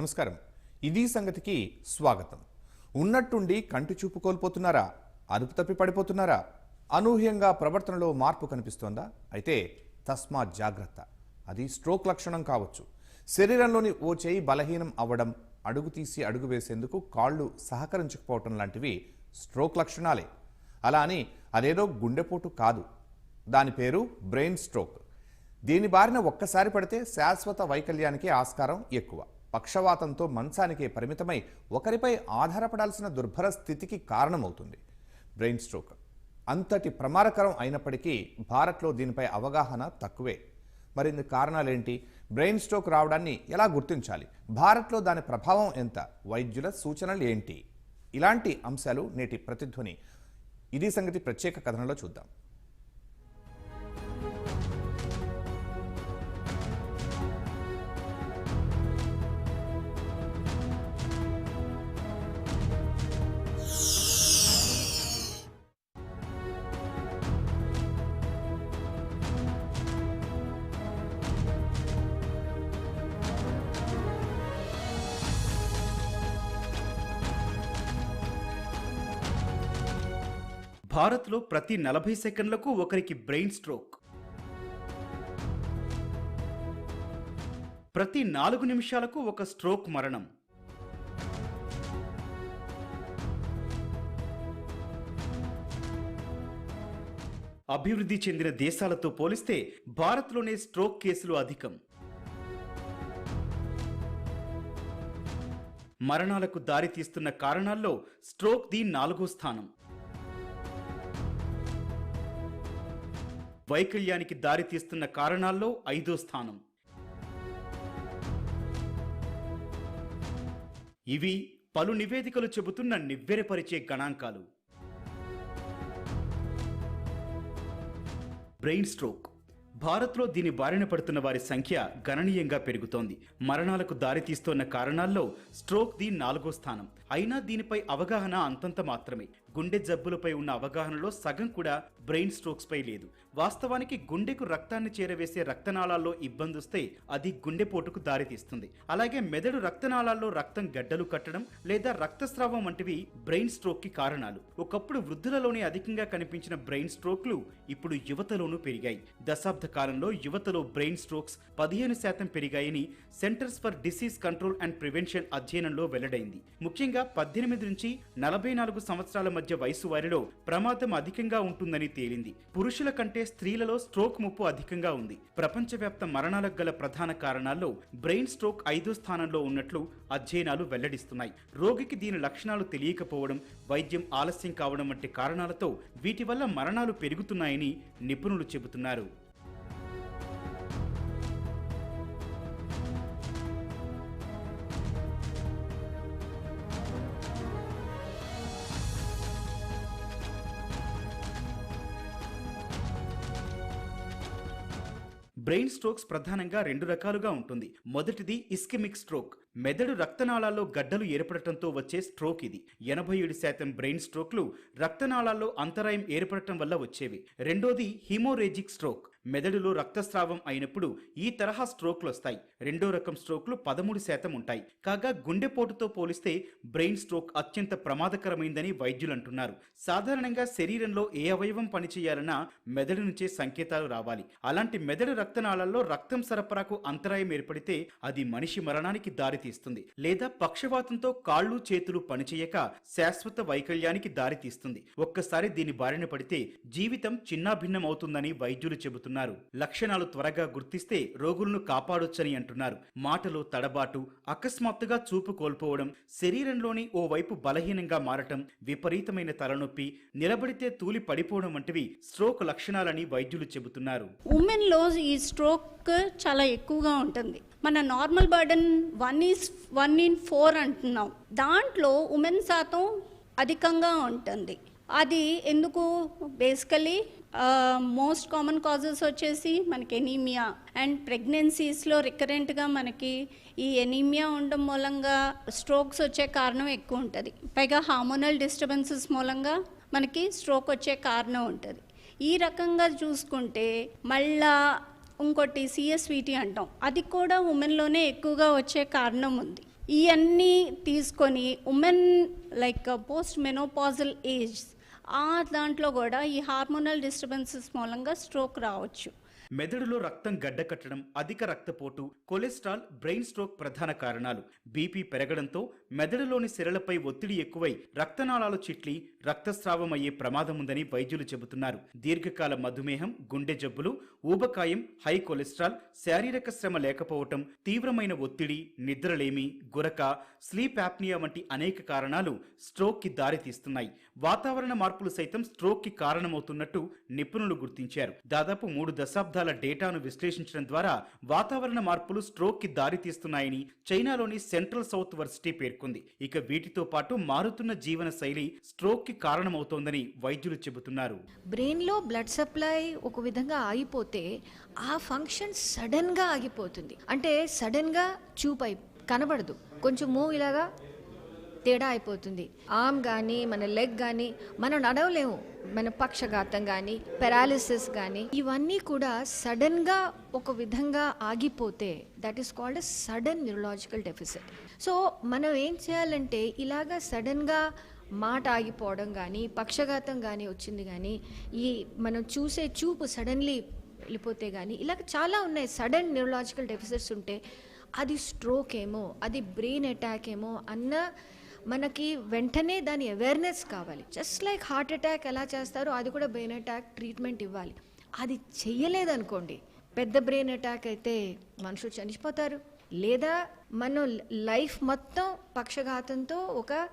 నమస్కారం. ఇది సంగతికి స్వాగతం. ఉన్నట్టుండి కంటి చూపు కోల్పోతున్నారా? అదుపు తప్పి పడిపోతున్నారా? అనూహ్యంగా ప్రవర్తనలో మార్పు కనిపిస్తోందా? అయితే తస్మా జాగ్రత్త. అది స్ట్రోక్ లక్షణం కావచ్చు. శరీరంలోని ఓ చేయి బలహీనం అవ్వడం అడుగు తీసి అడుగు వేసేందుకు కాళ్ళు సహకరించకపోవటం లాంటివి స్ట్రోక్ లక్షణాలే. అలా అని అదేదో గుండెపోటు కాదు. దాని పేరు బ్రెయిన్ స్ట్రోక్. దీని బారిన ఒక్కసారి పడితే శాశ్వత వైకల్యానికి ఆస్కారం ఎక్కువ. పక్షవాతంతో మంచానికే పరిమితమై ఒకరిపై ఆధారపడాల్సిన దుర్భర స్థితికి కారణమవుతుంది. Brain stroke. అంతటి ప్రమాదకరం అయినప్పటికీ భారత్లో దీనిపై అవగాహన తక్కువే. మరిన్ని కారణాలేంటి? బ్రెయిన్ స్ట్రోక్ రావడాన్ని ఎలా గుర్తించాలి? భారత్లో దాని ప్రభావం ఎంత? వైద్యుల సూచనలు ఏంటి? ఇలాంటి అంశాలు నేటి ప్రతిధ్వని. ఇది సంగతి ప్రత్యేక కథనంలో చూద్దాం. భారత్లో ప్రతి నలభై సెకండ్లకు ఒకరికి బ్రెయిన్ స్ట్రోక్. ప్రతి నాలుగు నిమిషాలకు ఒక స్ట్రోక్ మరణం. అభివృద్ధి చెందిన దేశాలతో పోలిస్తే భారత్లోనే స్ట్రోక్ కేసులు అధికం. మరణాలకు దారితీస్తున్న కారణాల్లో స్ట్రోక్ ది నాలుగో స్థానం. వైకల్యానికి దారితీస్తున్న కారణాల్లో ఐదో స్థానం. ఇవి పలు నివేదికలు చెబుతున్న నివ్వెరపరిచే గణాంకాలు. Brain stroke. భారత్లో దీని బారిన పడుతున్న వారి సంఖ్య గణనీయంగా పెరుగుతోంది. మరణాలకు దారితీస్తోన్న కారణాల్లో స్ట్రోక్ ది నాలుగో స్థానం. అయినా దీనిపై అవగాహన అంతంత మాత్రమే. గుండె జబ్బులపై ఉన్న అవగాహనలో సగం కూడా బ్రెయిన్ స్ట్రోక్స్పై లేదు. వాస్తవానికి గుండెకు రక్తాన్ని చేరవేసే రక్తనాళాల్లో ఇబ్బంది వస్తే అది గుండెపోటుకు దారితీస్తుంది. అలాగే మెదడు రక్తనాళాల్లో రక్తం గడ్డలు కట్టడం లేదా రక్తస్రావం వంటివి బ్రెయిన్ స్ట్రోక్కి కారణాలు. ఒకప్పుడు వృద్ధులలోనే అధికంగా కనిపించిన బ్రెయిన్ స్ట్రోక్లు ఇప్పుడు యువతలోనూ పెరిగాయి. దశాబ్ద కాలంలో యువతలో బ్రెయిన్ స్ట్రోక్స్ పదిహేను శాతం పెరిగాయని centers for disease control and prevention అధ్యయనంలో వెల్లడైంది. ముఖ్యంగా పద్దెనిమిది నుంచి నలభై నాలుగు సంవత్సరాల మధ్య వయసు వారిలో ప్రమాదం అధికంగా ఉంటుందని తేలింది. పురుషుల కంటే స్త్రీలలో స్ట్రోక్ ముప్పు అధికంగా ఉంది. ప్రపంచవ్యాప్త మరణాలకు గల ప్రధాన కారణాల్లో బ్రెయిన్ స్ట్రోక్ ఐదో స్థానంలో ఉన్నట్లు అధ్యయనాలు వెల్లడిస్తున్నాయి. రోగికి దీని లక్షణాలు తెలియకపోవడం వైద్యం ఆలస్యం కావడం వంటి కారణాలతో వీటి వల్ల మరణాలు పెరుగుతున్నాయని నిపుణులు చెబుతున్నారు. బ్రెయిన్ స్ట్రోక్స్ ప్రధానంగా రెండు రకాలుగా ఉంటుంది. మొదటిది ఇస్కెమిక్ స్ట్రోక్. మెదడు రక్తనాళాల్లో గడ్డలు ఏర్పడటంతో వచ్చే స్ట్రోక్ ఇది. ఎనభై ఏడు శాతం బ్రెయిన్ స్ట్రోక్లు రక్తనాళాల్లో అంతరాయం ఏర్పడటం వల్ల వచ్చేవి. రెండోది హిమోరేజిక్ స్ట్రోక్. మెదడులో రక్తస్రావం అయినప్పుడు ఈ తరహా స్ట్రోక్లు వస్తాయి రెండో రకం స్ట్రోక్లు పదమూడు శాతం ఉంటాయి. కాగా గుండెపోటుతో పోలిస్తే బ్రెయిన్ స్ట్రోక్ అత్యంత ప్రమాదకరమైందని వైద్యులు అంటున్నారు సాధారణంగా శరీరంలో ఏ అవయవం పనిచేయాలన్నా మెదడు నుంచే సంకేతాలు రావాలి. అలాంటి మెదడు రక్తనాళాల్లో రక్తం సరఫరాకు అంతరాయం ఏర్పడితే అది మనిషి మరణానికి దారితీస్తుంది. లేదా పక్షవాతంతో కాళ్ళు చేతులు పనిచేయక శాశ్వత వైకల్యానికి దారితీస్తుంది. ఒక్కసారి దీని బారిన పడితే జీవితం చిన్నాభిన్నం అవుతుందని వైద్యులు చెబుతున్నారు. లక్షణాలు త్వరగా గుర్తిస్తే రోగులను కాపాడొచ్చని అంటున్నారు. మాటలో తడబాటు అకస్మాత్తుగా చూపు కోల్పోవడం శరీరంలోని ఓ వైపు బలహీనంగా మారటం విపరీతమైన తలనొప్పి నిలబడితే తూలి పడిపోవడం వంటివి స్ట్రోక్ లక్షణాలని వైద్యులు చెబుతున్నారు. ఉమెన్లో ఈ స్ట్రోక్ చాలా ఎక్కువగా ఉంటుంది. మన normal burden one is one in four అంటున్నాం. దాంట్లో ఉమెన్ శాతం అధికంగా ఉంటుంది. అది ఎందుకు? బేసికలీ మోస్ట్ కామన్ కాజెస్ వచ్చేసి మనకి ఎనీమియా అండ్ ప్రెగ్నెన్సీస్లో రికరెంట్గా మనకి ఈ ఎనీమియా ఉండడం మూలంగా స్ట్రోక్స్ వచ్చే కారణం ఎక్కువ ఉంటుంది. పైగా హార్మోనల్ డిస్టర్బెన్సెస్ మూలంగా మనకి స్ట్రోక్ వచ్చే కారణం ఉంటుంది. ఈ రకంగా చూసుకుంటే మళ్ళా ఇంకోటి సిఎస్విటి అంటాం. అది కూడా ఉమెన్లోనే ఎక్కువగా వచ్చే కారణం ఉంది. ఇవన్నీ తీసుకొని women like post menopausal age ఆ దాంట్లో కూడా ఈ హార్మోనల్ డిస్టర్బెన్సెస్ మూలంగా స్ట్రోక్ రావచ్చు. మెదడులో రక్తం గడ్డకట్టడం అధిక రక్తపోటు కొలెస్ట్రాల్ బ్రెయిన్ స్ట్రోక్ ప్రధాన కారణాలు. బీపీ పెరగడంతో మెదడులోని సిరలపై ఒత్తిడి ఎక్కువై రక్తనాళాలు చిట్లి రక్తస్రావం అయ్యే ప్రమాదం ఉందని వైద్యులు చెబుతున్నారు. దీర్ఘకాల మధుమేహం గుండె జబ్బులు ఊబకాయం హై కొలెస్ట్రాల్ శారీరక శ్రమ లేకపోవటం తీవ్రమైన ఒత్తిడి నిద్రలేమి గురక స్లీప్ యాప్నియా వంటి అనేక కారణాలు స్ట్రోక్కి దారితీస్తున్నాయి. వాతావరణ మార్పులు సైతం స్ట్రోక్కి కారణమవుతున్నట్టు నిపుణులు గుర్తించారు. దాదాపు మూడు దశాబ్దాల డేటాను విశ్లేషించడం ద్వారా వాతావరణ మార్పులు స్ట్రోక్కి దారితీస్తున్నాయని చైనాలోని సెంట్రల్ సౌత్ వర్సిటీ పేర్కొంది. ఇక వీటితో పాటు మారుతున్న జీవన శైలి స్ట్రోక్కి కారణమవుతోందని వైద్యులు చెబుతున్నారు. బ్రెయిన్లో బ్లడ్ సప్లై ఒక విధంగా ఆగిపోతే ఆ ఫంక్షన్ సడన్గా ఆగిపోతుంది. అంటే సడన్గా చూపై కనబడదు. కొంచెం మూవ్ ఇలాగా తేడా అయిపోతుంది. ఆమ్ కానీ మన లెగ్ కానీ మనం నడవలేము. మన పక్షఘాతం కానీ పెరాలిసిస్ కానీ ఇవన్నీ కూడా సడన్గా ఒక విధంగా ఆగిపోతే that is called sudden neurological deficit so మనం ఏం చేయాలంటే ఇలాగా సడన్గా మాట ఆగిపోవడం కానీ పక్షఘాతం కానీ వచ్చింది కానీ ఈ మనం చూసే చూపు సడన్లీ వెళ్ళిపోతే కానీ ఇలాగ చాలా ఉన్నాయి. సడన్ న్యూరలాజికల్ డెఫిసిట్స్ ఉంటే అది స్ట్రోక్ ఏమో అది బ్రెయిన్ అటాక్ ఏమో అన్న మనకి వెంటనే దాని అవేర్నెస్ కావాలి. జస్ట్ లైక్ హార్ట్ అటాక్ ఎలా చేస్తారో అది కూడా బ్రెయిన్ అటాక్ ట్రీట్మెంట్ ఇవ్వాలి. అది చెయ్యలేదనుకోండి పెద్ద బ్రెయిన్ అటాక్ అయితే మనుషులు చనిపోతారు. లేదా మనం లైఫ్ మొత్తం పక్షఘాతంతో ఒక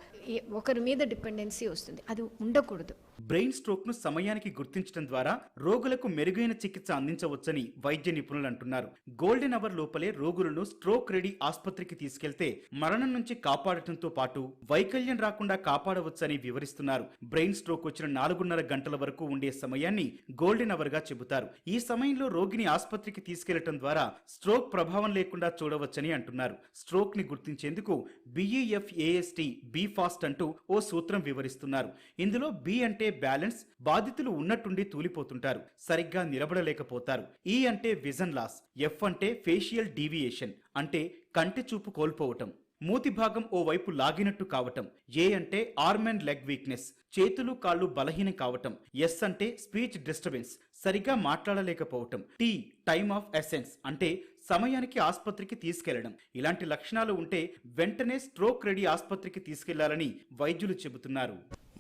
ఒకరి మీద డిపెండెన్సీ వస్తుంది. అది ఉండకూడదు. బ్రెయిన్ స్ట్రోక్ను సమయానికి గుర్తించడం ద్వారా రోగులకు మెరుగైన చికిత్స అందించవచ్చని వైద్య నిపుణులు అంటున్నారు. గోల్డెన్ అవర్ లోపలే రోగులను స్ట్రోక్ రెడీ ఆసుపత్రికి తీసుకెళ్తే మరణం నుంచి కాపాడటంతో పాటు వైకల్యం రాకుండా కాపాడవచ్చని వివరిస్తున్నారు. బ్రెయిన్ స్ట్రోక్ వచ్చిన నాలుగున్నర గంటల వరకు ఉండే సమయాన్ని గోల్డెన్ అవర్గా చెబుతారు. ఈ సమయంలో రోగిని ఆసుపత్రికి తీసుకెళ్ళటం ద్వారా స్ట్రోక్ ప్రభావం లేకుండా చూడవచ్చని అంటున్నారు. స్ట్రోక్ని గుర్తించేందుకు బిఈఎఫ్ఏఎస్టీ బి ఫాస్ట్ అంటూ ఓ సూత్రం వివరిస్తున్నారు. ఇందులో బి అంటే బ్యాలెన్స్ బాధితులు ఉన్నట్టుండి తూలిపోతుంటారు సరిగ్గా నిలబడలేకపోతారు. ఈ అంటే విజన్ లాస్ ఎఫ్ అంటే ఫేషియల్ డీవియేషన్ అంటే కంటి చూపు కోల్పోవటం. మూతి భాగం ఓ వైపు లాగినట్టు కావటం. ఏ అంటే ఆర్మ్ అండ్ లెగ్ వీక్నెస్ చేతులు కాళ్ళు బలహీనం కావటం. ఎస్ అంటే స్పీచ్ డిస్టర్బెన్స్ సరిగా మాట్లాడలేకపోవటం. టీ టైమ్ ఆఫ్ ఎసెన్స్ అంటే సమయానికి ఆసుపత్రికి తీసుకెళ్ళడం. ఇలాంటి లక్షణాలు ఉంటే వెంటనే స్ట్రోక్ రెడీ ఆసుపత్రికి తీసుకెళ్ళాలని వైద్యులు చెబుతున్నారు.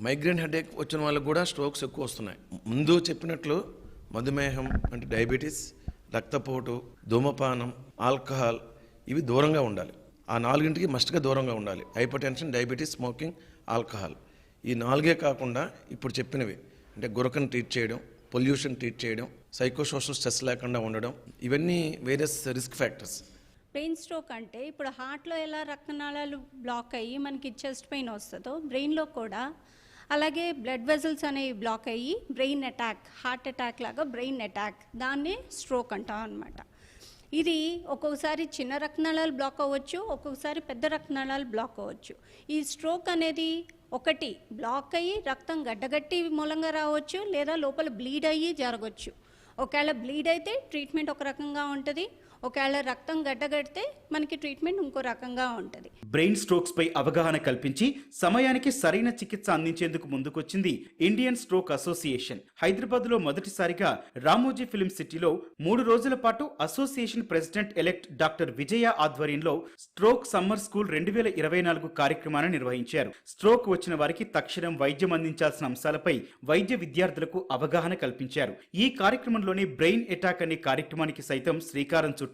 మైగ్రేన్ హెడేక్ వచ్చిన వాళ్ళకు కూడా స్ట్రోక్స్ ఎక్కువ వస్తున్నాయి. ముందు చెప్పినట్లు మధుమేహం అంటే డయాబెటీస్ రక్తపోటు ధూమపానం ఆల్కహాల్ ఇవి దూరంగా ఉండాలి. ఆ నాలుగింటికి మస్ట్గా దూరంగా ఉండాలి. Hypertension diabetes smoking alcohol ఈ నాలుగే కాకుండా ఇప్పుడు చెప్పినవి అంటే గురకను ట్రీట్ చేయడం పొల్యూషన్ ట్రీట్ చేయడం సైకోసోషల్ స్ట్రెస్ లేకుండా ఉండడం ఇవన్నీ various risk factors. Brain stroke అంటే ఇప్పుడు హార్ట్లో ఎలా రక్తనాళాలు బ్లాక్ అయ్యి మనకి చెస్ట్ పెయిన్ వస్తుందో బ్రెయిన్లో కూడా అలాగే బ్లడ్ వెజల్స్ అనేవి బ్లాక్ అయ్యి బ్రెయిన్ అటాక్ హార్ట్ అటాక్ లాగా బ్రెయిన్ అటాక్ దాన్నే స్ట్రోక్ అంటాం అనమాట ఇది ఒక్కొక్కసారి చిన్న రక్తనాళాలు బ్లాక్ అవ్వచ్చు ఒక్కొక్కసారి పెద్ద రక్తనాళాలు బ్లాక్ అవ్వచ్చు. ఈ స్ట్రోక్ అనేది ఒకటి బ్లాక్ అయ్యి రక్తం గడ్డగట్టి మూలంగా రావచ్చు లేదా లోపల బ్లీడ్ అయ్యి జరగవచ్చు ఒకవేళ బ్లీడ్ అయితే ట్రీట్మెంట్ ఒక రకంగా ఉంటుంది. ఒకవేళ రక్తం గడ్డగడితే మనకి ట్రీట్మెంట్ ఇంకో రకంగా ఉంటుంది. బ్రెయిన్ స్ట్రోక్స్ పై అవగాహన కల్పించి సమయానికి సరైన చికిత్స అందించేందుకు ముందుకొచ్చింది ఇండియన్ స్ట్రోక్ అసోసియేషన్ హైదరాబాద్లో మొదటిసారిగా రామోజీ ఫిల్మ్ సిటీలో మూడు రోజుల పాటు association president elect doctor Vijaya ఆధ్వర్యంలో స్ట్రోక్ సమ్మర్ స్కూల్ రెండు వేల ఇరవై నాలుగు కార్యక్రమాన్ని నిర్వహించారు. స్ట్రోక్ వచ్చిన వారికి తక్షణం వైద్యం అందించాల్సిన అంశాలపై వైద్య విద్యార్థులకు అవగాహన కల్పించారు. ఈ కార్యక్రమంలోనే బ్రెయిన్ అటాక్ అనే కార్యక్రమానికి సైతం శ్రీకారం చుట్టారు.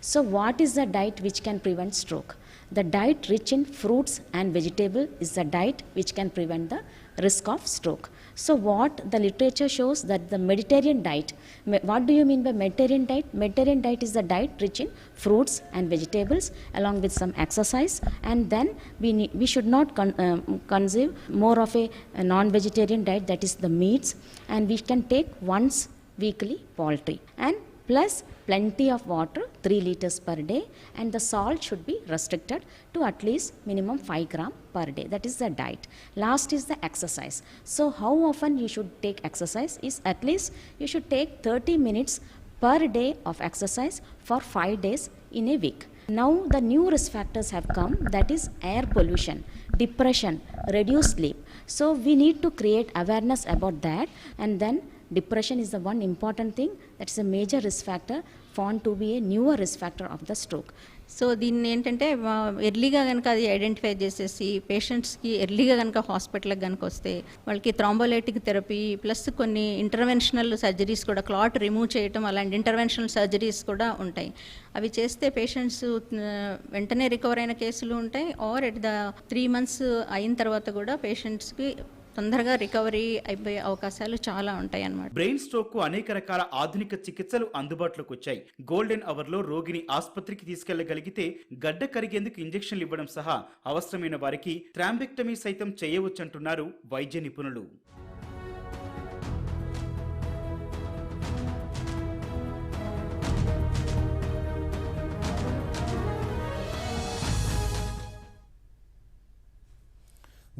So, what is the diet which can prevent stroke? The diet rich in fruits and vegetable is the diet which can prevent the risk of stroke. So, what the literature shows that the Mediterranean diet. What do you mean by Mediterranean diet? Mediterranean diet is the diet rich in fruits and vegetables, along with some exercise, and then we we should not con, um, consume more of a, a non-vegetarian diet that is the meats, and we can take once weekly poultry and plus plenty of water 3 liters per day and the salt should be restricted to at least minimum 5 gram per day. That is the diet. Last is the exercise. So how often you should take exercise is at least you should take 30 minutes per day of exercise for 5 days in a week. Now the new risk factors have come that is air pollution, depression, reduced sleep. So we need to create awareness about that and then depression is the one important thing. That is a major risk factor found to be a newer risk factor of the stroke so దీన్ని ఏంటంటే ఎర్లీగా కనుక అది identify చేసేసి పేషెంట్స్కి ఎర్లీగా కనుక హాస్పిటల్కి కనుక వస్తే వాళ్ళకి థ్రాంబోలైటిక్ థెరపీ ప్లస్ కొన్ని ఇంటర్వెన్షనల్ సర్జరీస్ కూడా క్లాట్ రిమూవ్ చేయటం అలాంటి ఇంటర్వెన్షనల్ సర్జరీస్ కూడా ఉంటాయి. అవి చేస్తే పేషెంట్స్ వెంటనే రికవర్ అయిన కేసులు ఉంటాయి. Or at the three months అయిన తర్వాత కూడా పేషెంట్స్కి తొందరగా రికవరీ అయిపోయే అవకాశాలు చాలా ఉంటాయి అన్నమాట బ్రెయిన్ స్ట్రోక్కు అనేక రకాల ఆధునిక చికిత్సలు అందుబాటులోకి వచ్చాయి. గోల్డెన్ అవర్లో రోగిని ఆసుపత్రికి తీసుకెళ్ళగలిగితే గడ్డ కరిగేందుకు ఇంజెక్షన్లు ఇవ్వడం సహా అవసరమైన వారికి ట్రాంబెక్టమీ సైతం చేయవచ్చంటున్నారు వైద్య నిపుణులు.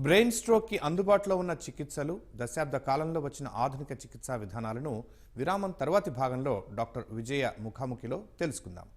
బ్రెయిన్ స్ట్రోక్కి అందుబాటులో ఉన్న చికిత్సలు దశాబ్ద కాలంలో వచ్చిన ఆధునిక చికిత్సా విధానాలను విరామం తర్వాతి భాగంలో డాక్టర్ విజయ ముఖాముఖిలో తెలుసుకుందాం.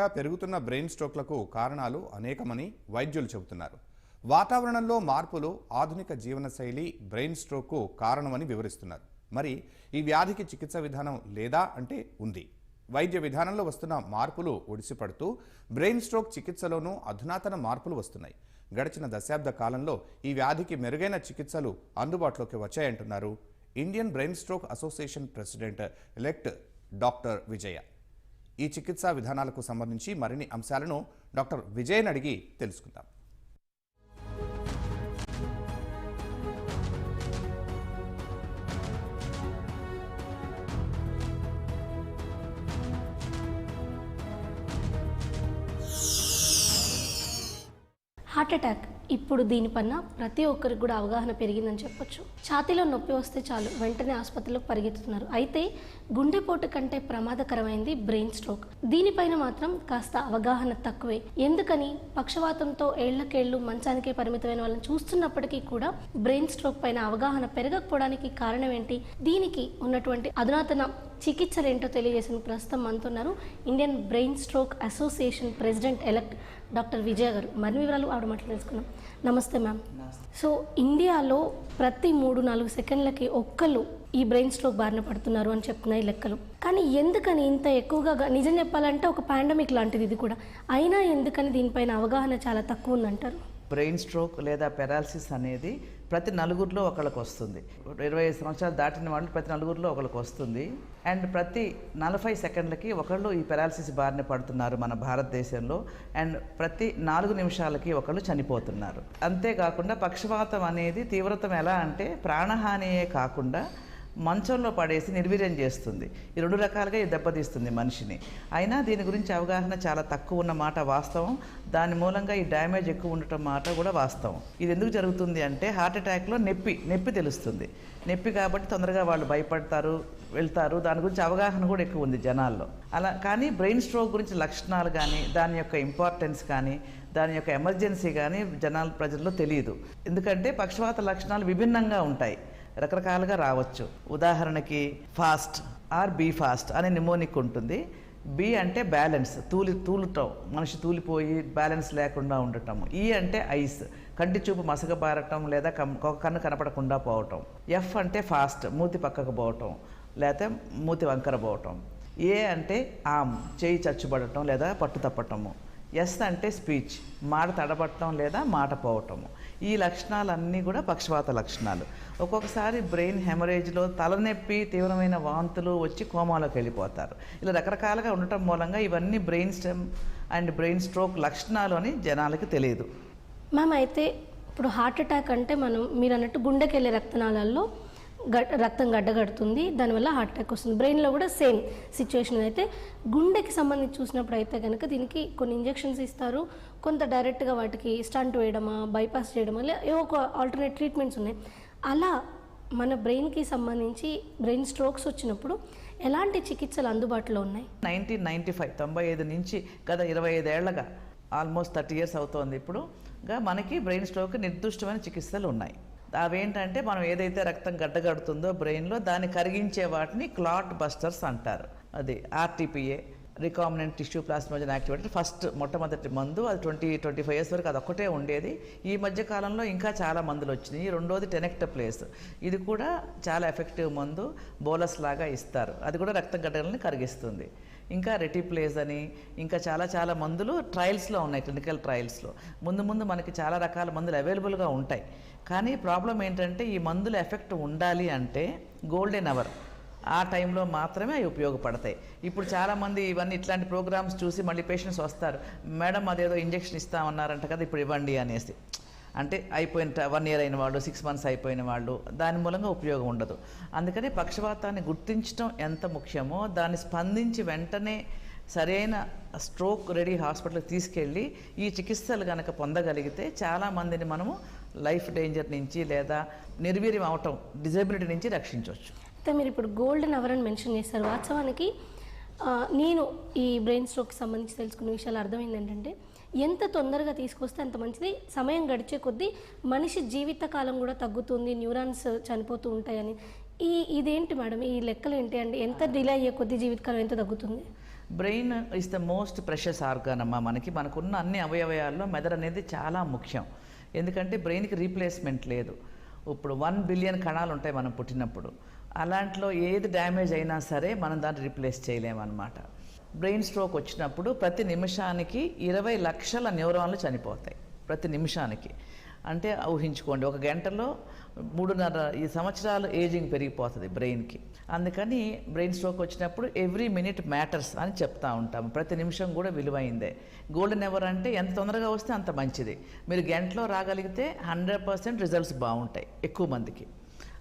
దేశవ్యాప్తంగా పెరుగుతున్న బ్రెయిన్ స్ట్రోక్లకు కారణాలు అనేకమని వైద్యులు చెబుతున్నారు. వాతావరణంలో మార్పులు ఆధునిక జీవనశైలి బ్రెయిన్ స్ట్రోక్కు కారణమని వివరిస్తున్నారు. మరి ఈ వ్యాధికి చికిత్స విధానం లేదా అంటే ఉంది. వైద్య విధానంలో వస్తున్న మార్పులు ఒడిసిపడుతూ బ్రెయిన్ స్ట్రోక్ చికిత్సలోనూ అధునాతన మార్పులు వస్తున్నాయి. గడిచిన దశాబ్ద కాలంలో ఈ వ్యాధికి మెరుగైన చికిత్సలు అందుబాటులోకి వచ్చాయంటున్నారు. Indian brain stroke association president elect doctor Vijaya. ఈ చికిత్సా విధానాలకు సంబంధించి మరిన్ని అంశాలను డాక్టర్ విజయన్ అడిగి తెలుసుకుందాం. Heart attack. ఇప్పుడు దీనిపైన ప్రతి ఒక్కరికి కూడా అవగాహన పెరిగిందని చెప్పొచ్చు. ఛాతీలో నొప్పి వస్తే చాలు వెంటనే ఆసుపత్రిలోకి పరిగెత్తుతున్నారు. అయితే గుండెపోటు కంటే ప్రమాదకరమైంది బ్రెయిన్ స్ట్రోక్. దీనిపైన మాత్రం కాస్త అవగాహన తక్కువే. ఎందుకని? పక్షవాతంతో ఏళ్ళకేళ్ళు మంచానికే పరిమితమైన వాళ్ళని చూస్తున్నప్పటికీ కూడా బ్రెయిన్ స్ట్రోక్ పైన అవగాహన పెరగకపోవడానికి కారణం ఏంటి? దీనికి ఉన్నటువంటి అధునాతన చికిత్సలు ఏంటో తెలియజేసిన ప్రస్తుతం మనతున్నారు Indian brain stroke association president elect doctor Vijaya garu. మరిన్ని వివరాలు ఆవిడ మాటలు తెలుసుకున్నాం నమస్తే మ్యామ్. సో ఇండియాలో ప్రతి మూడు నాలుగు సెకండ్లకి ఒక్కళ్ళు ఈ బ్రెయిన్ స్ట్రోక్ బారిన పడుతున్నారు అని చెప్తున్నాయి లెక్కలు. కానీ ఎందుకని ఇంత ఎక్కువగా నిజం చెప్పాలంటే ఒక పాండమిక్ లాంటిది ఇది కూడా. అయినా ఎందుకని దీనిపైన అవగాహన చాలా తక్కువ ఉందంటారు? బ్రెయిన్ స్ట్రోక్ లేదా పెరాలసిస్ అనేది ప్రతి నలుగురిలో ఒకళ్ళకి వస్తుంది. ఇరవై ఐదు సంవత్సరాలు దాటిన వాళ్ళు ప్రతి నలుగురిలో ఒకళ్ళకి వస్తుంది. అండ్ ప్రతి నలభై సెకండ్లకి ఒకళ్ళు ఈ పెరాలసిస్ బారిన పడుతున్నారు మన భారతదేశంలో. అండ్ ప్రతి నాలుగు నిమిషాలకి ఒకళ్ళు చనిపోతున్నారు. అంతేకాకుండా పక్షవాతం అనేది తీవ్రతం ఎలా అంటే ప్రాణహానియే కాకుండా మంచంలో పడేసి నిర్వీర్యం చేస్తుంది. ఈ రెండు రకాలుగా ఇది దెబ్బతీస్తుంది మనిషిని. అయినా దీని గురించి అవగాహన చాలా తక్కువ ఉన్న మాట వాస్తవం. దాని మూలంగా ఈ డ్యామేజ్ ఎక్కువ ఉండటం మాట కూడా వాస్తవం. ఇది ఎందుకు జరుగుతుంది అంటే హార్ట్ అటాక్లో నొప్పి నొప్పి తెలుస్తుంది. నొప్పి కాబట్టి తొందరగా వాళ్ళు భయపడతారు వెళ్తారు. దాని గురించి అవగాహన కూడా ఎక్కువ ఉంది జనాల్లో. అలా కానీ బ్రెయిన్ స్ట్రోక్ గురించి లక్షణాలు కానీ దాని యొక్క ఇంపార్టెన్స్ కానీ దాని యొక్క ఎమర్జెన్సీ కానీ జనాల ప్రజల్లో తెలియదు. ఎందుకంటే పక్షవాత లక్షణాలు విభిన్నంగా ఉంటాయి. రకరకాలుగా రావచ్చు. ఉదాహరణకి ఫాస్ట్ ఆర్ బీ ఫాస్ట్ అనే నిమోనిక్ ఉంటుంది. బి అంటే బ్యాలెన్స్ తూలి తూలుటం మనిషి తూలిపోయి బ్యాలెన్స్ లేకుండా ఉండటం. ఈ అంటే ఐస్ కంటి చూపు మసకబారటం లేదా ఒక కన్ను కనపడకుండా పోవటం. ఎఫ్ అంటే ఫాస్ట్ మూతి పక్కకు పోవటం లేకపోతే మూతి వంకర పోవటం. ఏ అంటే ఆమ్ చేయి చచ్చుబడటం లేదా పట్టు తప్పటము ఎస్ అంటే స్పీచ్ మాట తడబట్టడం లేదా మాట పోవటము. ఈ లక్షణాలన్నీ కూడా పక్షవాత లక్షణాలు. ఒక్కొక్కసారి బ్రెయిన్ హెమరేజ్లో తలనొప్పి తీవ్రమైన వాంతులు వచ్చి కోమాలోకి వెళ్ళిపోతారు. ఇలా రకరకాలుగా ఉండటం మూలంగా ఇవన్నీ brain stem and brain stroke లక్షణాలు అని జనాలకి తెలియదు. మ్యామ్ అయితే ఇప్పుడు హార్ట్ అటాక్ అంటే మనం మీరు అన్నట్టు గుండెకి వెళ్ళే రక్తనాళాల్లో రక్తం గడ్డగడుతుంది దానివల్ల హార్ట్ అటాక్ వస్తుంది. బ్రెయిన్లో కూడా సేమ్ సిచ్యువేషన్ అయితే. గుండెకి సంబంధించి చూసినప్పుడు అయితే కనుక దీనికి కొన్ని ఇంజెక్షన్స్ ఇస్తారు. కొంత డైరెక్ట్గా వాటికి స్టంట్ వేయడమా బైపాస్ చేయడమా లేదా ఏవో ఒక ఆల్టర్నేట్ ట్రీట్మెంట్స్ ఉన్నాయి. అలా మన బ్రెయిన్కి సంబంధించి బ్రెయిన్ స్ట్రోక్స్ వచ్చినప్పుడు ఎలాంటి చికిత్సలు అందుబాటులో ఉన్నాయి? నైన్టీన్ నైంటీ ఫైవ్ తొంభై ఐదు నుంచి గత ఇరవై ఐదేళ్ళగా ఆల్మోస్ట్ థర్టీ ఇయర్స్ అవుతోంది ఇప్పుడు. మనకి బ్రెయిన్ స్ట్రోక్ నిర్దిష్టమైన చికిత్సలు ఉన్నాయి. అవేంటంటే మనం ఏదైతే రక్తం గడ్డగడుతుందో బ్రెయిన్లో దాన్ని కరిగించే వాటిని క్లాట్ బస్టర్స్ అంటారు. అది RTPA recombinant tissue plasminogen activator first మొట్టమొదటి మందు అది ట్వంటీ ట్వంటీ ఫైవ్ ఇయర్స్ వరకు అది ఒక్కటే ఉండేది. ఈ మధ్య కాలంలో ఇంకా చాలా మందులు వచ్చినాయి. రెండోది టెనెక్టప్లేస్ ఇది కూడా చాలా ఎఫెక్టివ్ మందు బోలస్ లాగా ఇస్తారు. అది కూడా రక్తం గడ్డలని కరిగిస్తుంది. ఇంకా రెటిప్లేజ్ అని ఇంకా చాలా చాలా మందులు ట్రయల్స్లో ఉన్నాయి క్లినికల్ ట్రయల్స్లో. ముందు ముందు మనకి చాలా రకాల మందులు అవైలబుల్గా ఉంటాయి. కానీ ప్రాబ్లం ఏంటంటే ఈ మందుల ఎఫెక్ట్ ఉండాలి అంటే గోల్డెన్ అవర్ ఆ టైంలో మాత్రమే అవి ఉపయోగపడతాయి. ఇప్పుడు చాలామంది ఇవన్నీ ఇట్లాంటి ప్రోగ్రామ్స్ చూసి మళ్ళీ పేషెంట్స్ వస్తారు. మేడం అదేదో ఇంజెక్షన్ ఇస్తామన్నారంట కదా ఇప్పుడు ఇవ్వండి అనేసి. అంటే అయిపోయిన వన్ ఇయర్ అయిన వాళ్ళు సిక్స్ మంత్స్ అయిపోయిన వాళ్ళు దాని మూలంగా ఉపయోగం ఉండదు. అందుకని పక్షవాతాన్ని గుర్తించడం ఎంత ముఖ్యమో దాన్ని స్పందించి వెంటనే సరైన స్ట్రోక్ రెడీ హాస్పిటల్కి తీసుకెళ్ళి ఈ చికిత్సలు కనుక పొందగలిగితే చాలామందిని మనము లైఫ్ డేంజర్ నుంచి లేదా నిర్వీర్యం అవటం డిజబిలిటీ నుంచి రక్షించవచ్చు. అయితే మీరు ఇప్పుడు గోల్డెన్ అవర్ అని మెన్షన్ చేశారు. వాస్తవానికి నేను ఈ బ్రెయిన్ స్ట్రోక్కి సంబంధించి తెలుసుకున్న విషయాలు అర్థమైంది ఏంటంటే ఎంత తొందరగా తీసుకొస్తే అంత మంచిది. సమయం గడిచే కొద్దీ మనిషి జీవితకాలం కూడా తగ్గుతుంది న్యూరాన్స్ చనిపోతూ ఉంటాయని. ఈ ఇదేంటి మేడం? ఈ లెక్కలు ఏంటి? అండి ఎంత డిలే అయ్యే కొద్దీ జీవితకాలం ఎంత తగ్గుతుంది? Brain is the most precious organ అమ్మా మనకి. మనకున్న అన్ని అవయవయాల్లో మెదడు అనేది చాలా ముఖ్యం. ఎందుకంటే బ్రెయిన్కి రీప్లేస్మెంట్ లేదు. ఇప్పుడు వన్ బిలియన్ కణాలు ఉంటాయి మనం పుట్టినప్పుడు. అలాంటిలో ఏది డ్యామేజ్ అయినా సరే మనం దాన్ని రీప్లేస్ చేయలేమన్నమాట. బ్రెయిన్ స్ట్రోక్ వచ్చినప్పుడు ప్రతి నిమిషానికి ఇరవై లక్షల న్యూరాన్లు చనిపోతాయి. ప్రతి నిమిషానికి. అంటే ఊహించుకోండి ఒక గంటలో మూడున్నర ఈ సంవత్సరాలు ఏజింగ్ పెరిగిపోతుంది బ్రెయిన్కి. అందుకని బ్రెయిన్ స్ట్రోక్ వచ్చినప్పుడు ఎవ్రీ మినిట్ మ్యాటర్స్ అని చెప్తా ఉంటాం ప్రతి నిమిషం కూడా విలువైందే. గోల్డెన్ ఎవర్ అంటే ఎంత తొందరగా వస్తే అంత మంచిది. మీరు గంటలో రాగలిగితే హండ్రెడ్ పర్సెంట్ రిజల్ట్స్ బాగుంటాయి ఎక్కువ మందికి.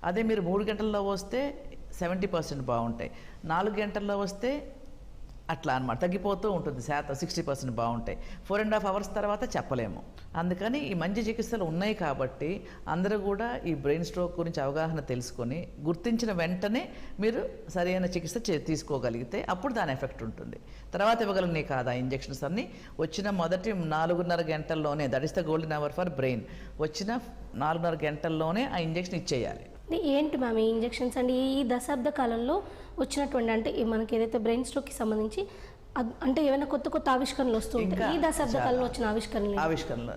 అదే మీరు మూడు గంటల్లో వస్తే సెవెంటీ పర్సెంట్ బాగుంటాయి. నాలుగు గంటల్లో వస్తే అట్లా అనమాట తగ్గిపోతూ ఉంటుంది శాతం సిక్స్టీ పర్సెంట్ బాగుంటాయి ఫోర్ అండ్ హాఫ్ అవర్స్ తర్వాత చెప్పలేము. అందుకని ఈ మంచి చికిత్సలు ఉన్నాయి కాబట్టి అందరూ కూడా ఈ బ్రెయిన్ స్ట్రోక్ గురించి అవగాహన తెలుసుకొని గుర్తించిన వెంటనే మీరు సరైన చికిత్స చే- తీసుకోగలిగితే అప్పుడు దాని ఎఫెక్ట్ ఉంటుంది. తర్వాత ఇవ్వగలిగినాయి కాదు ఆ ఇంజెక్షన్స్ అన్నీ? వచ్చిన మొదటి నాలుగున్నర గంటల్లోనే that is the golden hour for brain. వచ్చిన నాలుగున్నర గంటల్లోనే ఆ ఇంజెక్షన్ ఇచ్చేయాలి. ఏంటి మ్యామ్ ఈ ఇంజెక్షన్స్ అండ్ ఈ దశాబ్ద కాలంలో వచ్చినటువంటి అంటే మనకి ఏదైతే బ్రెయిన్ స్ట్రోక్కి సంబంధించి అంటే ఏమైనా కొత్త కొత్త ఆవిష్కరణలు వస్తూ ఉంటాయి ఇంకా ఈ దశాబ్ద. కాలంలో వచ్చిన ఆవిష్కరణలు? ఆవిష్కరణలు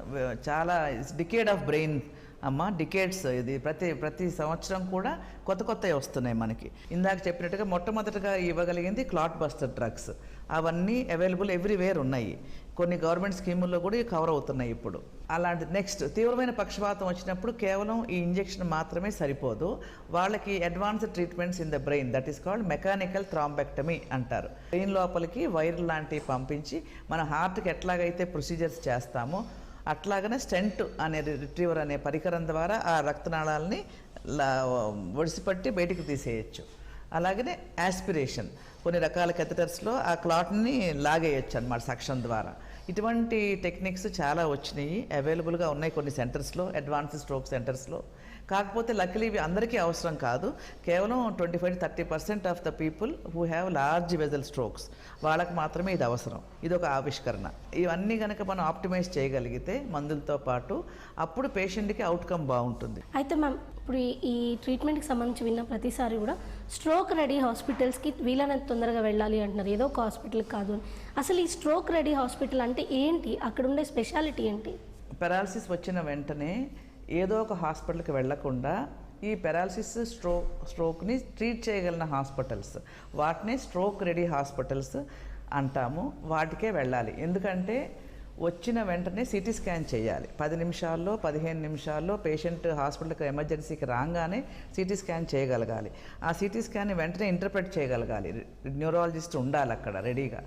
చాలా డికేడ్ ఆఫ్ బ్రెయిన్ అమ్మ డికేడ్స్ ఇది ప్రతి ప్రతి సంవత్సరం కూడా కొత్త కొత్తవి వస్తున్నాయి మనకి ఇందాక చెప్పినట్టుగా మొట్టమొదటిగా ఇవ్వగలిగింది క్లాట్ బస్టర్ డ్రగ్స్ అవన్నీ అవైలబుల్ ఎవ్రీవేర్ ఉన్నాయి కొన్ని గవర్నమెంట్ స్కీముల్లో కూడా కవర్ అవుతున్నాయి ఇప్పుడు. అలాంటి నెక్స్ట్ తీవ్రమైన పక్షపాతం వచ్చినప్పుడు కేవలం ఈ ఇంజెక్షన్ మాత్రమే సరిపోదు. వాళ్ళకి advanced treatments in the brain that is called mechanical thrombectomy అంటారు. బ్రెయిన్ లోపలికి వైర్ లాంటివి పంపించి మన హార్ట్కి ఎట్లాగైతే ప్రొసీజర్స్ చేస్తామో అట్లాగనే స్టెంట్ అనే రిట్రీవర్ అనే పరికరం ద్వారా ఆ రక్తనాళాలని లా ఒడిసిపట్టి బయటకు తీసేయచ్చు. అలాగనే యాస్పిరేషన్ కొన్ని రకాల కెథటర్స్లో ఆ క్లాట్ని లాగేయచ్చు అనమాట సక్షన్ ద్వారా. ఇటువంటి టెక్నిక్స్ చాలా వచ్చినాయి. అవైలబుల్గా ఉన్నాయి కొన్ని సెంటర్స్లో అడ్వాన్స్ స్ట్రోక్ సెంటర్స్లో కాకపోతే లక్లీ ఇవి అందరికీ అవసరం కాదు. కేవలం twenty five thirty percent of the people who have large vessel strokes వాళ్ళకి మాత్రమే ఇది అవసరం. ఇది ఒక ఆవిష్కరణ. ఇవన్నీ కనుక మనం ఆప్టిమైజ్ చేయగలిగితే మందులతో పాటు అప్పుడు పేషెంట్కి అవుట్కమ్ బాగుంటుంది. అయితే మ్యామ్ ఇప్పుడు ఈ- ట్రీట్మెంట్కి సంబంధించి విన్న ప్రతిసారి కూడా స్ట్రోక్ రెడీ హాస్పిటల్స్కి వీలైనంత తొందరగా వెళ్ళాలి అంటున్నారు. ఏదో ఒక హాస్పిటల్కి కాదు. అని అసలు ఈ స్ట్రోక్ రెడీ హాస్పిటల్ అంటే ఏంటి? అక్కడ ఉండే స్పెషాలిటీ ఏంటి? పెరాలసిస్ వచ్చిన వెంటనే ఏదో ఒక హాస్పిటల్కి వెళ్ళకుండా ఈ పెరాలసిస్ స్ట్రోక్ స్ట్రోక్ని ట్రీట్ చేయగలిగిన హాస్పిటల్స్ వాటిని స్ట్రోక్ రెడీ హాస్పిటల్స్ అంటాము. వాటికే వెళ్ళాలి. ఎందుకంటే వచ్చిన వెంటనే సిటీ స్కాన్ చేయాలి. పది నిమిషాల్లో పదిహేను నిమిషాల్లో పేషెంట్ హాస్పిటల్కి ఎమర్జెన్సీకి రాగానే సిటీ స్కాన్ చేయగలగాలి. ఆ సిటీ స్కాన్ని వెంటనే ఇంటర్ప్రెట్ చేయగలగాలి. న్యూరాలజిస్ట్ ఉండాలి అక్కడ రెడీగా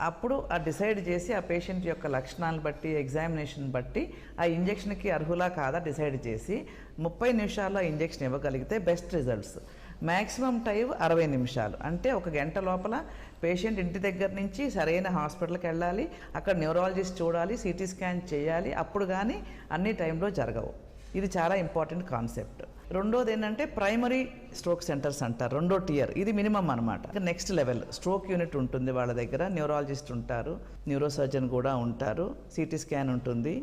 అప్పుడు ఆ డిసైడ్ చేసి ఆ పేషెంట్ యొక్క లక్షణాలను బట్టి ఎగ్జామినేషన్ బట్టి ఆ ఇంజెక్షన్కి అర్హులా కాదా డిసైడ్ చేసి ముప్పై నిమిషాల్లో ఆ ఇంజెక్షన్ ఇవ్వగలిగితే బెస్ట్ రిజల్ట్స్ మ్యాక్సిమం టైం అరవై నిమిషాలు. అంటే ఒక గంట లోపల పేషెంట్ ఇంటి దగ్గర నుంచి సరైన హాస్పిటల్కి వెళ్ళాలి అక్కడ న్యూరాలజిస్ట్ చూడాలి సిటీ స్కాన్ చేయాలి అప్పుడు కానీ అన్ని టైంలో జరగవు. ఇది చాలా ఇంపార్టెంట్ కాన్సెప్ట్ రెండోది ఏంటంటే ప్రైమరీ స్ట్రోక్ సెంటర్స్ అంటారు రెండో టియర్ ఇది మినిమం అనమాట నెక్స్ట్ లెవెల్ స్ట్రోక్ యూనిట్ ఉంటుంది వాళ్ళ దగ్గర న్యూరాలజిస్ట్ ఉంటారు న్యూరోసర్జన్ కూడా ఉంటారు సిటీ స్కాన్ ఉంటుంది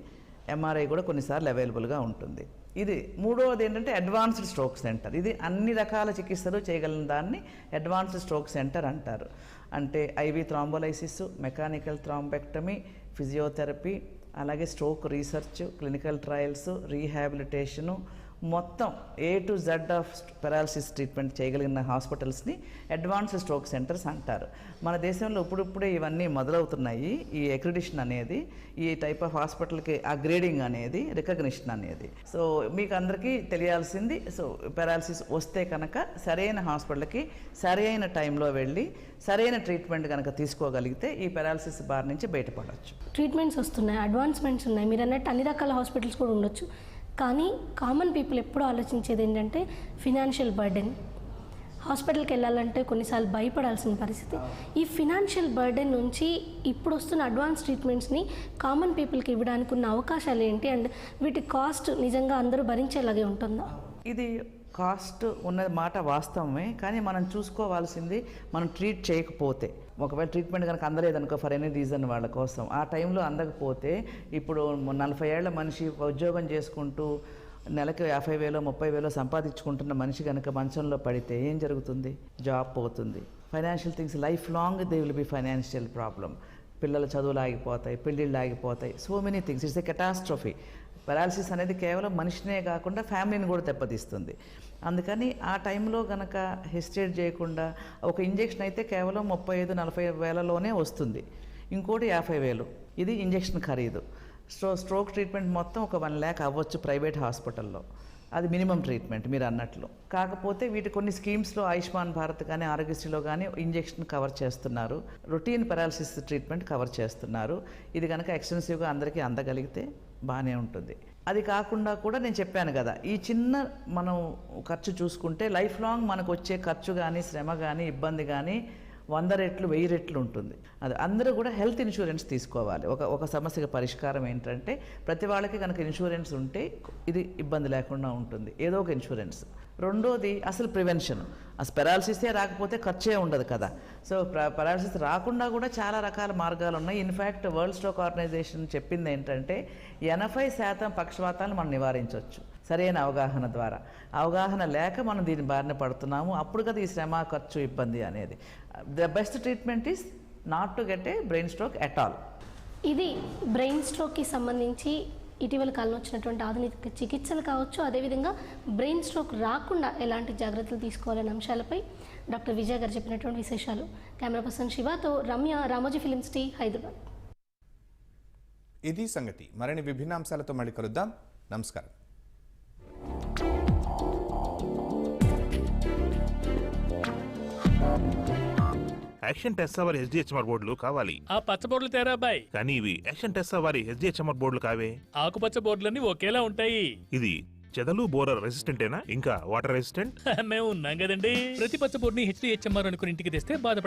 ఎంఆర్ఐ కూడా కొన్నిసార్లు అవైలబుల్గా ఉంటుంది. ఇది మూడవది ఏంటంటే అడ్వాన్స్డ్ స్ట్రోక్ సెంటర్ ఇది అన్ని రకాల చికిత్సలు చేయగలిగిన దాన్ని అడ్వాన్స్డ్ స్ట్రోక్ సెంటర్ అంటారు. అంటే IV thrombolysis mechanical thrombectomy physiotherapy అలాగే stroke research clinical trials rehabilitation మొత్తం A to Z of paralysis treatment చేయగలిగిన హాస్పిటల్స్ని అడ్వాన్స్ స్ట్రోక్ సెంటర్స్ అంటారు. మన దేశంలో ఇప్పుడిప్పుడే ఇవన్నీ మొదలవుతున్నాయి. ఈ అక్రిడిషన్ అనేది ఈ టైప్ ఆఫ్ హాస్పిటల్కి ఆ గ్రేడింగ్ అనేది రికగ్నిషన్ అనేది. సో మీకు అందరికీ తెలియాల్సింది సో పెరాలసిస్ వస్తే కనుక సరైన హాస్పిటల్కి సరైన టైంలో వెళ్ళి సరైన ట్రీట్మెంట్ కనుక తీసుకోగలిగితే ఈ పెరాలసిస్ బారి నుంచి బయటపడవచ్చు ట్రీట్మెంట్స్ వస్తున్నాయి అడ్వాన్స్మెంట్స్ ఉన్నాయి. మీరు అన్నట్టు అన్ని రకాల హాస్పిటల్స్ కూడా ఉండొచ్చు. కానీ కామన్ పీపుల్ ఎప్పుడు ఆలోచించేది ఏంటంటే ఫినాన్షియల్ బర్డెన్ హాస్పిటల్కి వెళ్ళాలంటే కొన్నిసార్లు భయపడాల్సిన పరిస్థితి. ఈ ఫినాన్షియల్ బర్డెన్ నుంచి ఇప్పుడు వస్తున్న అడ్వాన్స్ ట్రీట్మెంట్స్ని కామన్ పీపుల్కి ఇవ్వడానికి ఉన్న అవకాశాలు ఏంటి? అండ్ వీటి కాస్ట్ నిజంగా అందరూ భరించేలాగే ఉంటుందా? ఇది కాస్ట్ ఉన్న మాట వాస్తవమే కానీ మనం చూసుకోవాల్సింది మనం ట్రీట్ చేయకపోతే. ఒకవేళ ట్రీట్మెంట్ కనుక అందలేదనుకో ఫర్ ఎనీ రీజన్ వాళ్ళ కోసం. ఆ టైంలో అందకపోతే ఇప్పుడు నలభై ఏళ్ళ మనిషి ఉద్యోగం చేసుకుంటూ నెలకు యాభై వేలో ముప్పై వేలో సంపాదించుకుంటున్న మనిషి కనుక మంచంలో పడితే ఏం జరుగుతుంది? జాబ్ పోతుంది. Financial things life long they will be financial problem పిల్లల చదువులు ఆగిపోతాయి పెళ్ళిళ్ళు ఆగిపోతాయి so many things it's a catastrophe paralysis అనేది కేవలం మనిషినే కాకుండా ఫ్యామిలీని కూడా దెబ్బతీస్తుంది. అందుకని ఆ టైంలో గనక హెసిటేట్ చేయకుండా ఒక ఇంజెక్షన్ అయితే కేవలం ముప్పై ఐదు నలభై వేలలోనే వస్తుంది. ఇంకోటి యాభై వేలు. ఇది ఇంజెక్షన్ ఖరీదు. స్ట్రో స్ట్రోక్ ట్రీట్మెంట్ మొత్తం ఒక వన్ ల్యాక్ అవ్వచ్చు ప్రైవేట్ హాస్పిటల్లో. అది మినిమం ట్రీట్మెంట్ మీరు అన్నట్లు. కాకపోతే వీటి కొన్ని స్కీమ్స్లో ఆయుష్మాన్ భారత్ కానీ ఆరోగ్యశ్రీలో కానీ ఇంజెక్షన్ కవర్ చేస్తున్నారు. రొటీన్ పెరాలసిస్ ట్రీట్మెంట్ కవర్ చేస్తున్నారు. ఇది కనుక ఎక్స్టెన్సివ్గా అందరికీ అందగలిగితే బాగానే ఉంటుంది. అది కాకుండా కూడా నేను చెప్పాను కదా ఈ చిన్న మనం ఖర్చు చూసుకుంటే లైఫ్ లాంగ్ మనకు వచ్చే ఖర్చు కానీ శ్రమ కానీ ఇబ్బంది కానీ వంద రెట్లు వెయ్యి రెట్లు ఉంటుంది. అది అందరూ కూడా హెల్త్ ఇన్సూరెన్స్ తీసుకోవాలి. ఒక ఒక సమస్యకి పరిష్కారం ఏంటంటే ప్రతి వాళ్ళకి కనుక ఇన్సూరెన్స్ ఉంటే ఇది ఇబ్బంది లేకుండా ఉంటుంది. ఏదో ఒక ఇన్సూరెన్స్ రెండోది అసలు ప్రివెన్షన్. అసలు పెరాలసిసే రాకపోతే ఖర్చే ఉండదు కదా. సో పెరాలసిస్ రాకుండా కూడా చాలా రకాల మార్గాలు ఉన్నాయి. ఇన్ఫ్యాక్ట్ వరల్డ్ స్ట్రోక్ ఆర్గనైజేషన్ చెప్పింది ఏంటంటే ఎనభై శాతం పక్షవాతాలను మనం నివారించవచ్చు. సరైన అవగాహన ద్వారా. అవగాహన లేక మనం దీని బారిన పడుతున్నాము. అప్పుడు కదా ఈ శ్రమ ఖర్చు ఇబ్బంది అనేది. The best treatment is not to get a brain stroke at all. ఇది బ్రెయిన్ స్ట్రోక్కి సంబంధించి ఇటీవల కాలంలో వచ్చినటువంటి ఆధునిక చికిత్సలు కావచ్చు అదేవిధంగా బ్రెయిన్ స్ట్రోక్ రాకుండా ఎలాంటి జాగ్రత్తలు తీసుకోవాలనే అంశాలపై డాక్టర్ విజయ గారు చెప్పినటువంటి విశేషాలు. కెమెరా పర్సన్ శివతో రమ్య రామోజీ ఫిలిం సిటీ హైదరాబాద్. ఇది సంగతి. మరిన్ని విభిన్న అంశాలతో మళ్ళీ కలుద్దాం. నమస్కారం. యాక్షన్ టెస్సా వారి హెచ్డిహెచ్ఎంఆర్ బోర్డులు కావాలి. ఆ పచ్చ బోర్డులు తేరా అబ్బాయి. కానీ ఇవి యాక్షన్ టెస్సా వారి హెచ్డిహెచ్ఎంఆర్ బోర్డులు కావే. ఆకుపచ్చ బోర్డులన్నీ ఒకేలా ఉంటాయి. ఇది చెదలు బోరర్ రెసిస్టెంటేనా? ఇంకా వాటర్ రెసిస్టెంట్? మేము ఉన్నాం కదండి. ప్రతి పచ్చ బోర్డుని హెచ్డిహెచ్ఎంఆర్ అనుకుని ఇంటికి తెస్తే బాధపడ